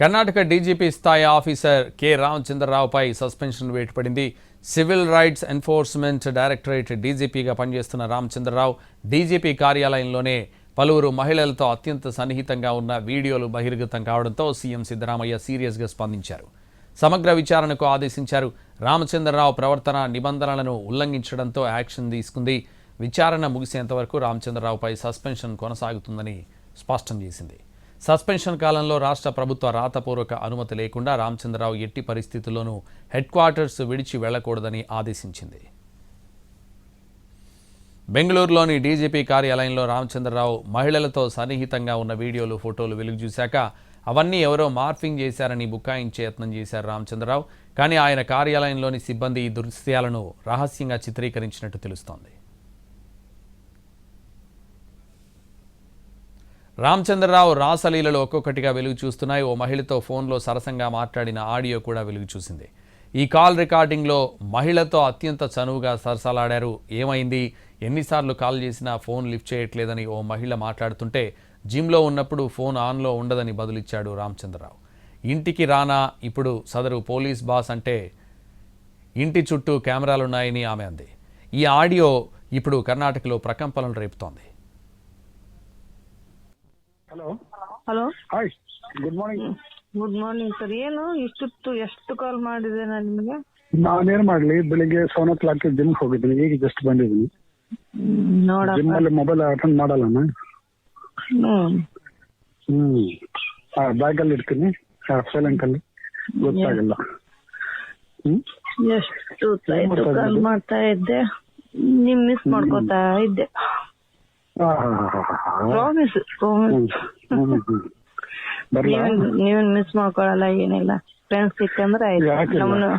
Karnataka DGP స్థాయి officer K రామచంద్రరావుపై suspension వేటుపడింది సివిల్ రైట్స్ ఎన్ఫోర్స్మెంట్ డైరెక్టరేట్ డీజీపీగా పనిచేస్తున్న రామచంద్రరావు డీజీపీ కార్యాలయంలోనే పలువురు మహిళలతో అత్యంత సన్నిహితంగా ఉన్న వీడియోలు బహిర్గతం కావడంతో సీఎం సిద్ధరామయ్య సీరియస్గా స్పందించారు. సమగ్ర విచారణకు ఆదేశించారు. రామచంద్రరావు ప్రవర్తన నిబంధనలను ఉల్లంఘించడంతో యాక్షన్ తీసుకుంది. విచారణ ముగిసేంతవరకు రామచంద్రరావుపై సస్పెన్షన్ కొనసాగుతుందని స్పష్టం చేసింది. సస్పెన్షన్ కాలంలో రాష్ట్ర ప్రభుత్వ రాతపూర్వక అనుమతి లేకుండా రామచంద్రరావు ఎట్టి పరిస్థితుల్లోనూ హెడ్ క్వార్టర్స్ విడిచి వెళ్ళకూడదని ఆదేశించింది. బెంగళూరులోని డీజీపీ కార్యాలయంలో రామచంద్రరావు మహిళలతో సన్నిహితంగా ఉన్న వీడియోలు ఫోటోలు వెలుగు చూశాక అవన్నీ ఎవరో మార్ఫింగ్ చేశారని బుక్కాయించే యత్నం చేశారు రామచంద్రరావు. కానీ ఆయన కార్యాలయంలోని సిబ్బంది ఈ దృశ్యాలను రహస్యంగా చిత్రీకరించినట్టు తెలుస్తోంది. రామచంద్రరావు రాసలీలలో ఒక్కొక్కటిగా వెలుగు చూస్తున్నాయి. ఓ మహిళతో ఫోన్లో సరసంగా మాట్లాడిన ఆడియో కూడా వెలుగు చూసింది. ఈ కాల్ రికార్డింగ్లో మహిళతో అత్యంత చనువుగా సరసలాడారు. ఏమైంది? ఎన్నిసార్లు కాల్ చేసినా ఫోన్ లిఫ్ట్ చేయట్లేదని ఓ మహిళ మాట్లాడుతుంటే జిమ్లో ఉన్నప్పుడు ఫోన్ ఆన్లో ఉండదని బదులిచ్చాడు రామచంద్రరావు. ఇంటికి రానా? ఇప్పుడు సదరు పోలీస్ బాస్ అంటే ఇంటి చుట్టూ కెమెరాలున్నాయని ఆమె అంది. ఈ ఆడియో ఇప్పుడు కర్ణాటకలో ప్రకంపనలు రేపుతోంది. Hello. Hello. Hi good morning good morning sir ಏನು ಇಷ್ಟೊತ್ತು ಎಷ್ಟು ಕಾಲ್ ಮಾಡಿದೆ ನಾನು ನಿಮಗೆ? ನಾನೇನ್ ಮಾಡ್ಲಿ ಬೆಳಿಗ್ಗೆ ಸೆವೆನ್ ಓ ಕ್ಲಾಕ್ ಜಿಮ್ ಹೋಗಿದ್ದೀನಿ. ಈಗ ಜಸ್ಟ್ ಬಂದಿದ್ದೀನಿ. ಜಿಮ್ ಅಲ್ಲಿ ಮೊಬೈಲ್ ಅಟೆಂಡ್ ಮಾಡಲ್ಲ ಹ್ಮ್. ಬ್ಯಾಗ್ ಅಲ್ಲಿ ಇಡ್ತೀನಿ. ಸೈಲೆಂಟ್ ಅಲ್ಲಿ. ಗೊತ್ತಾಗಲ್ಲ. ಎಷ್ಟು ಕಾಲ್ ಮಾಡ್ತಾ ಇದ್ದೆ. ನಿಮ್ ಮಿಸ್ ಮಾಡ್ಕೊತಾ ಇದ್ದೆ. ಪ್ರಾಮಿಸ್ ಪ್ರಾಮಿಸ್ ನೀವೇನ್ ಮಿಸ್ ಮಾಡ್ಕೊಳಲ್ಲ ಏನಿಲ್ಲ. ಫ್ರೆಂಡ್ಸ್ ಸಿಕ್ಕಂದ್ರೆ ಆಯ್ತು. ನಮ್ಮನ್ನು